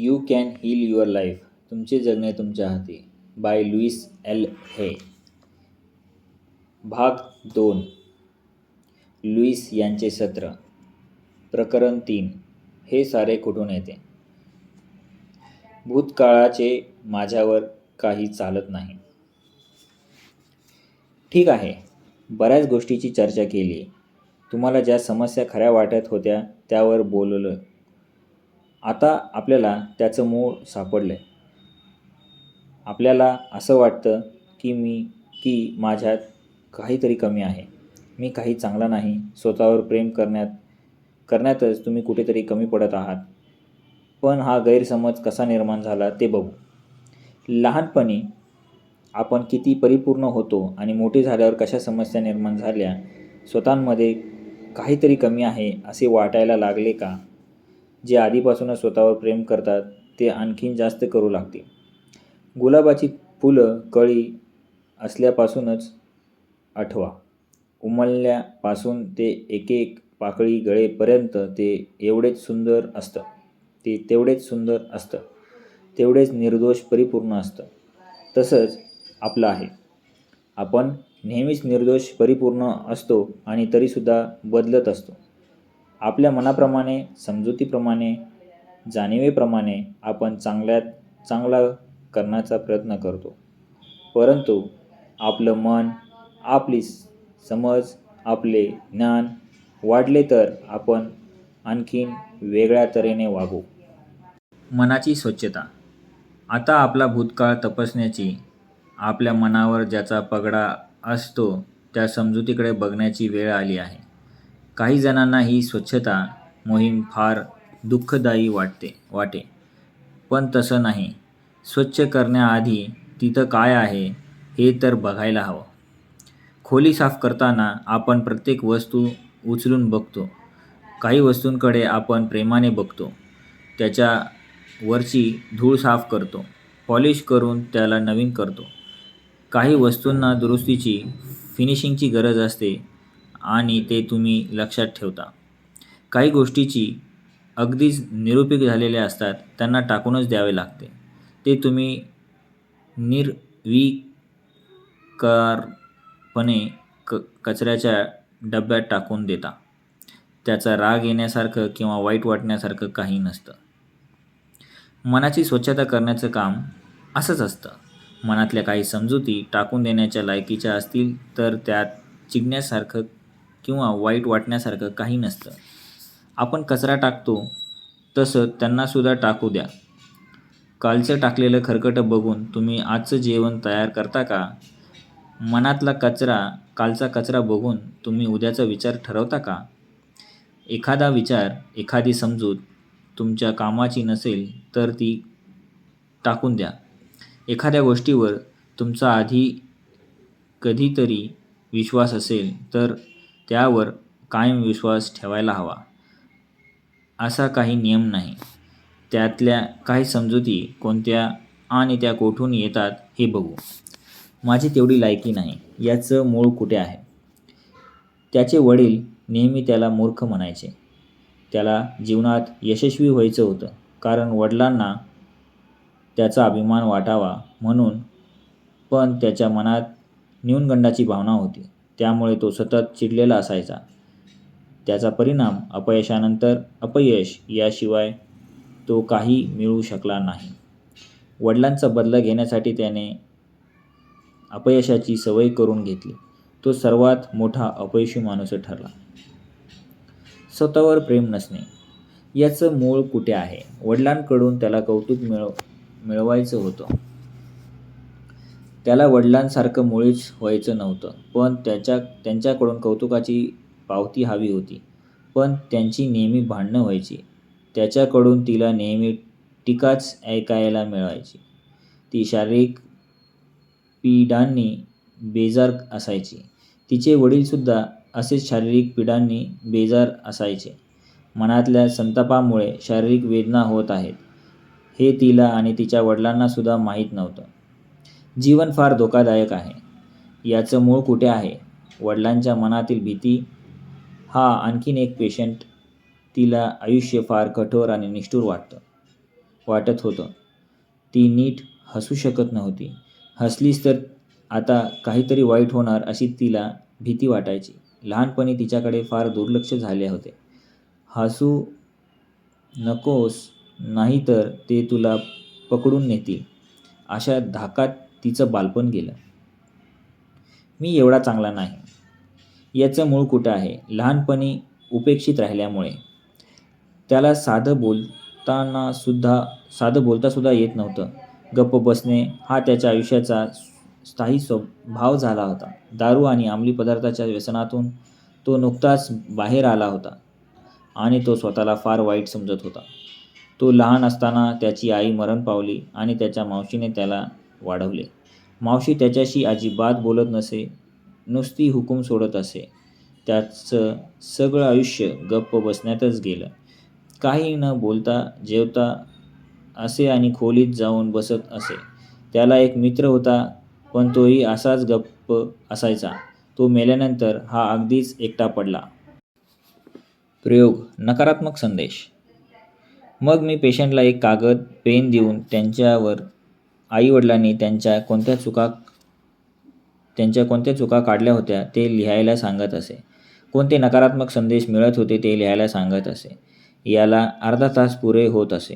You can heal your life. तुमचे जगणे तुमच्या हाती. बाय लुईस एल हे. भाग दोन. लुईस यांचे सत्र. प्रकरण तीन. हे सारे कुठून येते? भूतकाळाचे माझ्यावर काही चालत नाही. ठीक आहे. बऱ्याच गोष्टीची चर्चा केली. तुम्हाला ज्या समस्या खऱ्या वाटत होत्या त्यावर बोललं. आता आपल्याला त्याचं मूळ सापडलं आहे आपल्याला असं वाटतं की मी की माझ्यात काहीतरी कमी आहे. मी काही चांगला नाही. स्वतःवर प्रेम करण्यात करण्यातच तुम्ही कुठेतरी कमी पडत आहात. पण हा गैरसमज कसा निर्माण झाला ते बघू. लहानपणी आपण किती परिपूर्ण होतो आणि मोठे झाल्यावर कशा समस्या निर्माण झाल्या स्वतःमध्ये काहीतरी कमी आहे असे वाटायला लागले का? जे आधीपासूनच स्वतःवर प्रेम करतात ते आणखीन जास्त करू लागतील. गुलाबाची फुलं कळी असल्यापासूनच आठवा. उमलल्यापासून ते एक एक पाकळी गळेपर्यंत ते एवढेच सुंदर असतं. ते तेवढेच सुंदर असतं. तेवढेच निर्दोष परिपूर्ण असतं. तसंच आपलं आहे. आपण नेहमीच निर्दोष परिपूर्ण असतो आणि तरीसुद्धा बदलत असतो. आपल्या मनाप्रमाणे समजुतीप्रमाणे जाणिवेप्रमाणे आपण चांगल्यात चांगला करण्याचा प्रयत्न करतो. परंतु आपलं मन आपली समज आपले ज्ञान वाढले तर आपण आणखीन वेगळ्या तऱ्हेने वागू. मनाची स्वच्छता. आता आपला भूतकाळ तपासण्याची आपल्या मनावर ज्याचा पगडा असतो त्या समजुतीकडे बघण्याची वेळ आली आहे. काही जणांना ही स्वच्छता मोहीम फार दुःखदायी वाटते वाटे. पण तसं नाही. स्वच्छ करण्याआधी तिथं काय आहे हे तर बघायला हवं. खोली साफ करताना आपण प्रत्येक वस्तू उचलून बघतो. काही वस्तूंकडे आपण प्रेमाने बघतो. त्याच्या वरची धूळ साफ करतो. पॉलिश करून त्याला नवीन करतो. काही वस्तूंना दुरुस्तीची फिनिशिंगची गरज असते. आणि ते तुम्ही लक्षात ठेवता. काही गोष्टीची अगदीच निरुपयोग झालेल्या असतात त्यांना टाकूनच द्यावे लागते. ते तुम्ही निर्विकारपणे क कचऱ्याच्या डब्यात टाकून देता. त्याचा राग येण्यासारखं किंवा वाईट वाटण्यासारखं काही नसतं. मनाची स्वच्छता करण्याचं काम असंच असतं. मनातल्या काही समजुती टाकून देण्याच्या लायकीच्या असतील तर त्यात चिगण्यासारखं किंवा वाईट वाटण्यासारखं काही नसतं. आपण कचरा टाकतो तसं त्यांनासुद्धा टाकू द्या. कालचं टाकलेलं खरकटं बघून तुम्ही आजचं जेवण तयार करता का? मनातला कचरा कालचा कचरा बघून तुम्ही उद्याचा विचार ठरवता का? एखादा विचार एखादी समजूत तुमच्या कामाची नसेल तर ती टाकून द्या. एखाद्या गोष्टीवर तुमचा आधी कधीतरी विश्वास असेल तर त्यावर कायम विश्वास ठेवायला हवा. असा काही नियम नाही. त्यातल्या काही समजुती कोणत्या आणि त्या कोठून येतात हे बघू. माझी तेवढी लायकी नाही. याचं मूळ कुठे आहे? त्याचे वडील नेहमी त्याला मूर्ख म्हणायचे. त्याला जीवनात यशस्वी व्हायचं होतं. कारण वडिलांना त्याचा अभिमान वाटावा म्हणून पण त्याच्या मनात न्यूनगंडाची भावना होती. त्यामुळे तो सतत चिडलेला असायचा. त्याचा परिणाम अपयशानंतर अपयश याशिवाय तो काही मिळू शकला नाही. वडिलांचा बदला घेण्यासाठी त्याने अपयशाची सवय करून घेतली. तो सर्वात मोठा अपयशी माणूस ठरला. स्वतःवर प्रेम नसणे. याचं मूळ कुठे आहे? वडिलांकडून त्याला कौतुक मिळव मिळवायचं होतं. त्याला वडिलांसारखं मुळीच व्हायचं नव्हतं पण त्याच्या त्यांच्याकडून कौतुकाची पावती हवी होती. पण त्यांची नेहमी भांडणं व्हायची. त्याच्याकडून तिला नेहमी टीकाच ऐकायला मिळायची. ती शारीरिक पीडांनी बेजार असायची. तिचे वडीलसुद्धा असेच शारीरिक पीडांनी बेजार असायचे. मनातल्या संतापामुळे शारीरिक वेदना होत आहेत. हे तिला आणि तिच्या वडिलांनासुद्धा माहीत नव्हतं. जीवन फार धोकादायक आहे. याचं मूळ कुठे आहे? वडिलांच्या मनातील भीती? हा आणखीन एक पेशंट तिला आयुष्य फार कठोर आणि निष्ठुर वाटतं. वाटत होतं. ती नीट हसू शकत नव्हती. हसलीच तर आता काहीतरी वाईट होणार अशी तिला भीती वाटायची. लहानपणी तिच्याकडे फार दुर्लक्ष झाले होते. हसू नकोस नाहीतर ते तुला पकडून नेतील. अशा धाकात तिचं बालपण गेलं. मी एवढा चांगला नाही. याचं मूळ कुठं आहे? लहानपणी उपेक्षित राहिल्यामुळे. त्याला साधं बोलताना सुद्धा साधं बोलतासुद्धा येत नव्हतं. गप्प बसणे हा त्याच्या आयुष्याचा स्थायी स्वभाव झाला होता. दारू आणि अंमली पदार्थाच्या व्यसनातून तो नुकताच बाहेर आला होता आणि तो स्वतःला फार वाईट समजत होता. तो लहान असताना त्याची आई मरण पावली आणि त्याच्या मावशीने त्याला वाढवले. मावशी त्याच्याशी अजिबात बोलत नसे नुसती हुकूम सोडत असे. त्याचं सगळं आयुष्य गप्प बसण्यातच गेलं. काही न बोलता जेवता असे आणि खोलीत जाऊन बसत असे. त्याला एक मित्र होता पण तोही असाच गप्प असायचा. तो मेल्यानंतर हा अगदीच एकटा पडला. प्रयोग नकारात्मक संदेश. मग मी पेशंटला एक कागद पेन देऊन त्यांच्यावर आईवडिलांनी त्यांच्या कोणत्या चुका त्यांच्या कोणत्या चुका काढल्या होत्या ते लिहायला सांगत असे. कोणते नकारात्मक संदेश मिळत होते ते लिहायला सांगत असे. याला अर्धा तास पुरे होत असे.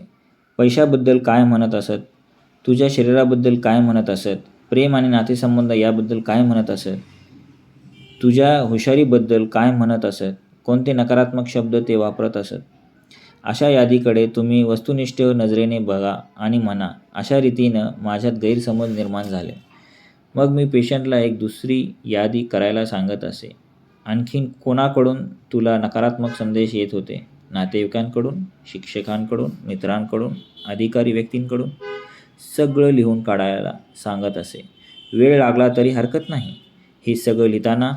पैशाबद्दल काय म्हणत असत? तुझ्या शरीराबद्दल काय म्हणत असत? प्रेम आणि नातेसंबंध याबद्दल काय म्हणत असत? तुझ्या हुशारीबद्दल काय म्हणत असत? कोणते नकारात्मक शब्द ते वापरत असत? अशा यादीकडे तुम्ही वस्तुनिष्ठ नजरेने बघा आणि म्हणा अशा रीतीनं माझ्यात गैरसमज निर्माण झाले. मग मी पेशंटला एक दुसरी यादी करायला सांगत असे. आणखीन कोणाकडून तुला नकारात्मक संदेश येत होते? नातेवाईकांकडून शिक्षकांकडून मित्रांकडून अधिकारी व्यक्तींकडून? सगळं लिहून काढायला सांगत असे. वेळ लागला तरी हरकत नाही. हे सगळं लिहिताना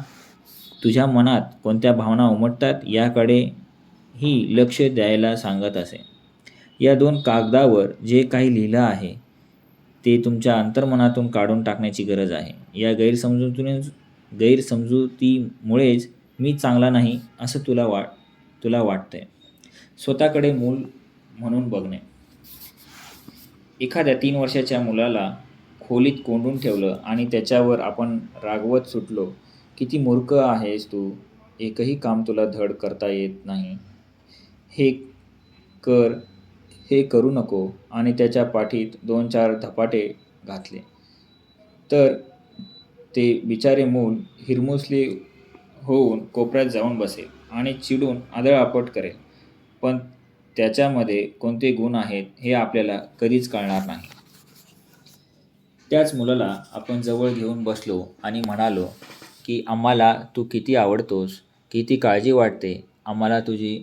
तुझ्या मनात कोणत्या भावना उमटतात याकडे ही लक्ष द्यायला सांगत असे. या दोन कागदावर जे काही लिहिलं आहे ते तुमच्या अंतर्मनातून काढून टाकण्याची गरज आहे. या गैरसमजुतीने गैरसमजुतीमुळेच मी चांगला नाही असं तुला वाट तुला वाटतंय. स्वतःकडे मूल म्हणून बघणे. एखाद्या तीन वर्षाच्या मुलाला खोलीत कोंडून ठेवलं आणि त्याच्यावर आपण रागवत सुटलो किती मूर्ख आहेस तू. एकही काम तुला धड करता येत नाही. हे कर हे करू नको. आणि त्याच्या पाठीत दोन चार धपाटे घातले. तर ते बिचारे मूल हिरमुसले होऊन कोपऱ्यात जाऊन बसेल आणि चिडून आदळआपट करेल. पण त्याच्यामध्ये कोणते गुण आहेत हे आपल्याला कधीच कळणार नाही. त्याच मुलाला आपण जवळ घेऊन बसलो आणि म्हणालो की आम्हाला तू किती आवडतोस किती काळजी वाटते आम्हाला तुझी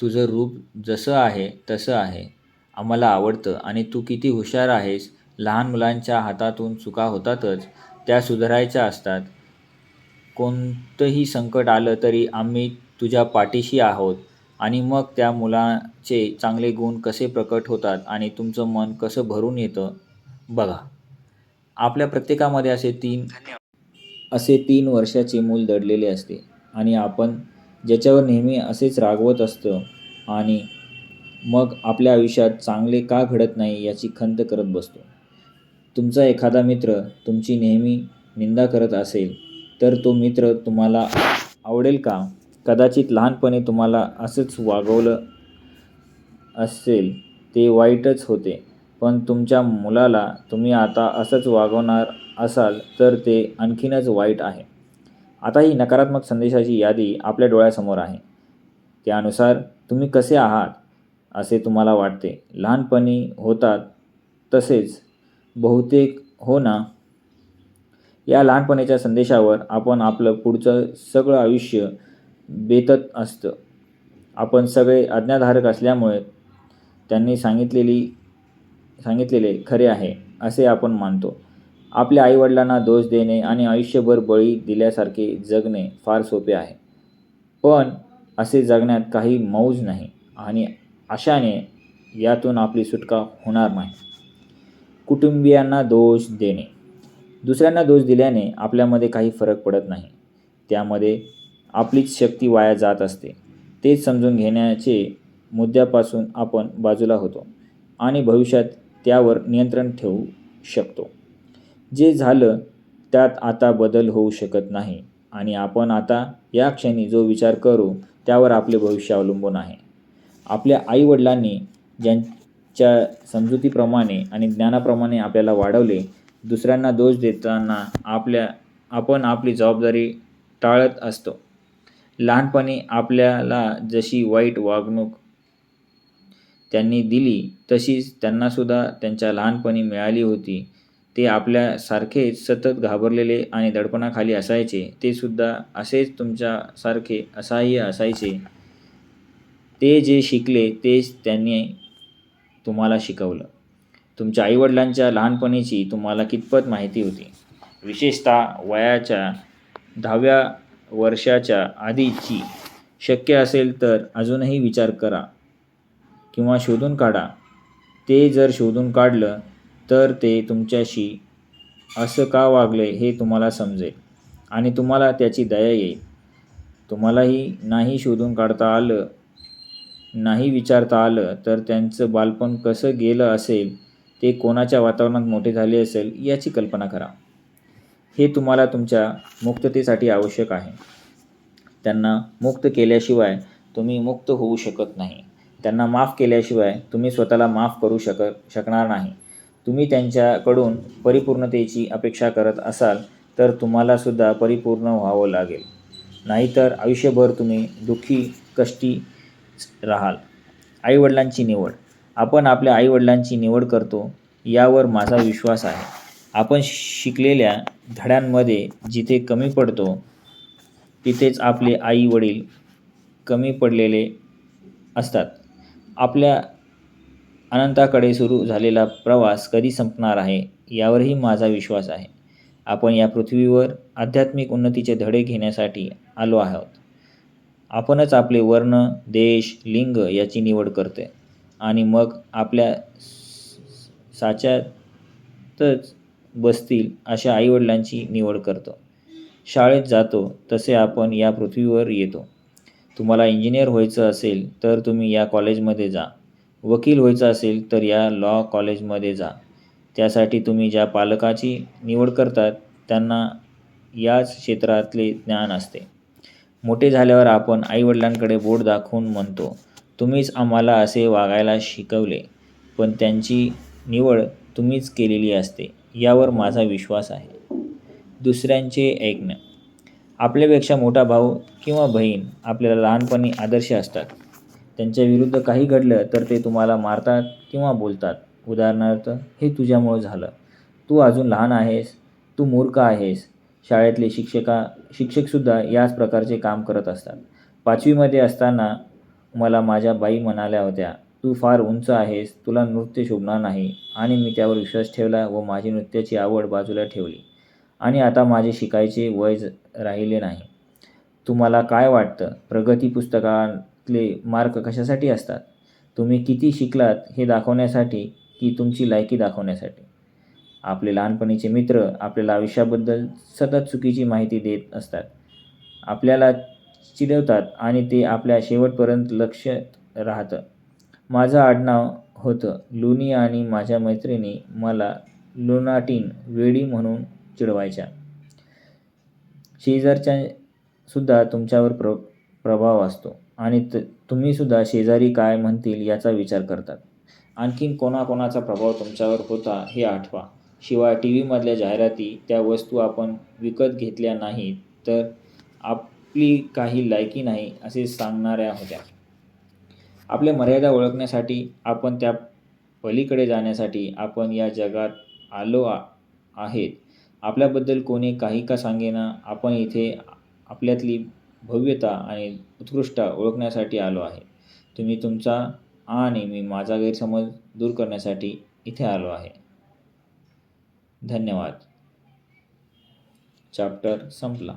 तुझं रूप जसं आहे तसं आहे. आम्हाला आवडतं. आणि तू किती हुशार आहेस. लहान मुलांच्या हातातून चुका होतातच. त्या सुधारायच्या असतात. कोणतंही संकट आलं तरी आम्ही तुझ्या पाठीशी आहोत. आणि मग त्या मुलाचे चांगले गुण कसे प्रकट होतात आणि तुमचं मन कसं भरून येतं? बघा. आपल्या प्रत्येकामध्ये असे तीन असे तीन वर्षाचे मूल दडलेले असते. आणि आपण ज्याच्यावर नेहमी असेच रागवत असतं आणि मग आपल्या आयुष्यात चांगले का घडत नाही याची खंत करत बसतो. तुमचा एखादा मित्र तुमची नेहमी निंदा करत असेल तर तो मित्र तुम्हाला आवडेल का? कदाचित लहानपणी तुम्हाला असंच वागवलं असेल ते वाईटच होते. पण तुमच्या मुलाला तुम्ही आता असंच वागवणार असाल तर ते आणखीनच वाईट आहे. आता ही नकारात्मक संदेशाची यादी आपल्या डोळ्यासमोर आहे. त्यानुसार तुम्ही कसे आहात असे तुम्हाला वाटते. लहानपणी होतात तसेच बहुतेक हो ना. या लहानपणीच्या संदेशावर आपण आपलं पुढचं सगळं आयुष्य बेतत असतं. आपण सगळे आज्ञाधारक असल्यामुळे त्यांनी सांगितलेली सांगितलेले खरे आहे असे आपण मानतो. आपल्या आईवडिलांना दोष देणे आणि आयुष्यभर बळी दिल्यासारखे जगणे फार सोपे आहे. पण असे जगण्यात काही मौज नाही आणि अशाने यातून आपली सुटका होणार नाही. कुटुंबियांना दोष देणे. दुसऱ्यांना दोष दिल्याने आपल्यामध्ये काही फरक पडत नाही. त्यामध्ये आपलीच शक्ती वाया जात असते. तेच समजून घेण्याचे मुद्द्यापासून आपण बाजूला होतो आणि भविष्यात त्यावर नियंत्रण ठेवू शकतो. जे झालं त्यात आता बदल होऊ शकत नाही आणि आपण आता या क्षणी जो विचार करू त्यावर आपले भविष्य अवलंबून आहे. आपल्या आईवडिलांनी ज्यांच्या समजुतीप्रमाणे आणि ज्ञानाप्रमाणे आपल्याला वाढवले दुसऱ्यांना दोष देताना आपल्या आपण आपली जबाबदारी टाळत असतो. लहानपणी आपल्याला जशी वाईट वागणूक त्यांनी दिली तशीच त्यांनासुद्धा त्यांच्या लहानपणी मिळाली होती. ते आपल्यासारखेच सतत घाबरलेले आणि दडपणाखाली असायचे ते सुद्धा असेच तुमच्यासारखे असहाय्य असायचे. ते जे शिकले तेच त्यांनी तुम्हाला शिकवलं. तुमच्या आईवडिलांच्या लहानपणीची तुम्हाला कितपत माहिती होती? विशेषतः वयाच्या दहाव्या वर्षाच्या आधीची. शक्य असेल तर अजूनही विचार करा किंवा शोधून काढा. ते जर शोधून काढलं तर ते तुमच्याशी असं का वागले हे तुम्हाला समजेल आणि तुम्हाला त्याची दया येईल. तुम्हालाही नाही शोधून काढता आलं नाही विचारता आलं तर त्यांचं बालपण कसं गेलं असेल ते कोणाच्या वातावरणात मोठे झाले असेल याची कल्पना करा. हे तुम्हाला तुमच्या मुक्ततेसाठी आवश्यक आहे. त्यांना मुक्त केल्याशिवाय तुम्ही मुक्त होऊ शकत नाही. त्यांना माफ केल्याशिवाय तुम्ही स्वतःला माफ करू शक शकणार नाही. तुम्ही त्यांच्याकडून परिपूर्णतेची अपेक्षा करत असाल तर तुम्हालासुद्धा परिपूर्ण व्हावं लागेल. नाहीतर आयुष्यभर तुम्ही दुःखी कष्टी राहाल. आईवडिलांची निवड. आपण आपल्या आईवडिलांची निवड करतो यावर माझा विश्वास आहे. आपण शिकलेल्या धड्यांमध्ये जिथे कमी पडतो तिथेच आपले आई वडील कमी पडलेले असतात. आपल्या अनंताकडे सुरू झालेला प्रवास कधी संपणार आहे यावरही माझा विश्वास आहे. आपण या पृथ्वीवर आध्यात्मिक उन्नतीचे धडे घेण्यासाठी आलो आहोत. आपणच आपले वर्ण देश लिंग याची निवड करते आणि मग आपल्या साच्यातच बसतील अशा आईवडिलांची निवड करतो. शाळेत जातो तसे आपण या पृथ्वीवर येतो. तुम्हाला इंजिनियर व्हायचं असेल तर तुम्ही या कॉलेजमध्ये जा. वकील व्हायचं असेल तर या लॉ कॉलेजमध्ये जा. त्यासाठी तुम्ही ज्या पालकाची निवड करतात त्यांना याच क्षेत्रातले ज्ञान असते. मोठे झाल्यावर आपण आईवडिलांकडे बोट दाखवून म्हणतो तुम्हीच आम्हाला असे वागायला शिकवले पण त्यांची निवड तुम्हीच केलेली असते यावर माझा विश्वास आहे. दुसऱ्यांचे ऐकणं. आपल्यापेक्षा मोठा भाऊ किंवा बहीण आपल्याला लहानपणी आदर्श असतात. त्यांच्या विरुद्ध काही घडलं तर ते तुम्हाला मारतात किंवा बोलतात. उदाहरणार्थ हे तुझ्यामुळं झालं. तू अजून लहान आहेस. तू मूर्ख आहेस. शाळेतले शिक्षका शिक्षकसुद्धा याच प्रकारचे काम करत असतात. पाचवीमध्ये असताना मला माझ्या बाई म्हणाल्या होत्या तू फार उंच आहेस. तुला नृत्य शोभणार नाही. आणि मी त्यावर विश्वास ठेवला व माझी नृत्याची आवड बाजूला ठेवली. आणि आता माझे शिकायचे वय राहिले नाही. तुम्हाला काय वाटतं? प्रगती पुस्तकां पुस्तकातले मार्क कशासाठी असतात? तुम्ही किती शिकलात हे दाखवण्यासाठी की तुमची लायकी दाखवण्यासाठी? आपले लहानपणीचे मित्र आपल्याला आयुष्याबद्दल सतत चुकीची माहिती देत असतात. आपल्याला चिडवतात आणि ते आपल्या शेवटपर्यंत लक्षात राहतं. माझं आडनाव होतं लुनी आणि माझ्या मैत्रिणी मला लुनाटीन वेडी म्हणून चिडवायच्या. शेजारच्या सुद्धा तुमच्यावर प्र प्रभाव असतो. आणि त तुम्हीसुद्धा शेजारी काय म्हणतील याचा विचार करतात. आणखीन कोणाकोणाचा प्रभाव तुमच्यावर होता हे आठवा. शिवाय टी व्हीमधल्या जाहिराती त्या वस्तू आपण विकत घेतल्या नाहीत तर आपली काही लायकी नाही असे सांगणाऱ्या होत्या. आपल्या मर्यादा ओळखण्यासाठी आपण त्या पलीकडे जाण्यासाठी आपण या जगात आलो आ आहेत. आपल्याबद्दल कोणी काही का सांगेना आपण इथे आपल्यातली भव्यता आणि उत्कृष्टता ओळखण्यासाठी आलो आहे. तुम्ही तुमचा आणि मी माझा गैरसमज दूर करण्यासाठी इथे आलो आहे. धन्यवाद. चॅप्टर संपला.